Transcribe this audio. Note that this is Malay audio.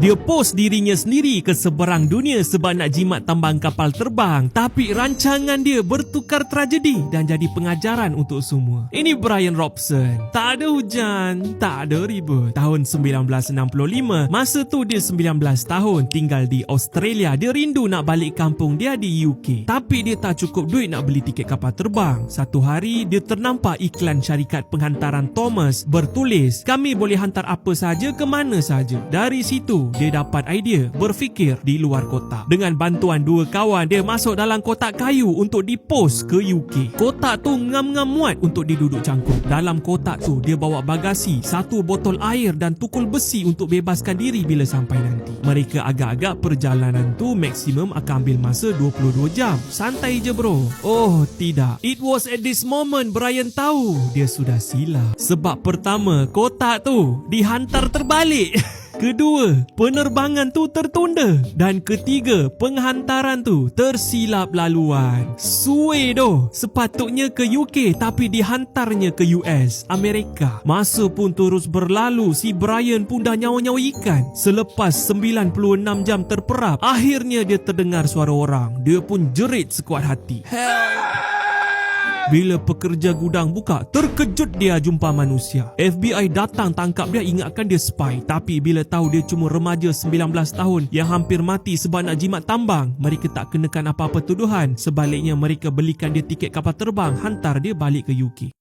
Dia post dirinya sendiri ke seberang dunia sebab nak jimat tambang kapal terbang. Tapi rancangan dia bertukar tragedi dan jadi pengajaran untuk semua. Ini Brian Robson. Tak ada hujan, tak ada ribut. Tahun 1965, masa tu dia 19 tahun tinggal di Australia. Dia rindu nak balik kampung dia di UK. Tapi dia tak cukup duit nak beli tiket kapal terbang. Satu hari, dia ternampak iklan syarikat penghantaran Thomas bertulis, kami boleh hantar apa saja ke mana saja. Dari situ, dia dapat idea berfikir di luar kotak. Dengan bantuan dua kawan, dia masuk dalam kotak kayu untuk dipost ke UK. Kotak tu ngam-ngam muat untuk diduduk cangkuk. Dalam kotak tu, dia bawa bagasi, satu botol air dan tukul besi untuk bebaskan diri bila sampai nanti. Mereka agak-agak perjalanan tu maksimum akan ambil masa 22 jam. Santai je bro. Oh tidak. It was at this moment Brian tahu dia sudah silap. Sebab pertama, kotak tu dihantar terbalik. Kedua, penerbangan tu tertunda. Dan ketiga, penghantaran tu tersilap laluan. Suwe doh. Sepatutnya ke UK tapi dihantarnya ke US, Amerika. Masa pun terus berlalu, si Brian pun dah nyawa-nyawa ikan. Selepas 96 jam terperap, akhirnya dia terdengar suara orang. Dia pun jerit sekuat hati. Bila pekerja gudang buka, terkejut dia jumpa manusia. FBI datang tangkap dia ingatkan dia spy. Tapi bila tahu dia cuma remaja 19 tahun yang hampir mati sebab nak jimat tambang, mereka tak kenakan apa-apa tuduhan. Sebaliknya mereka belikan dia tiket kapal terbang, hantar dia balik ke UK.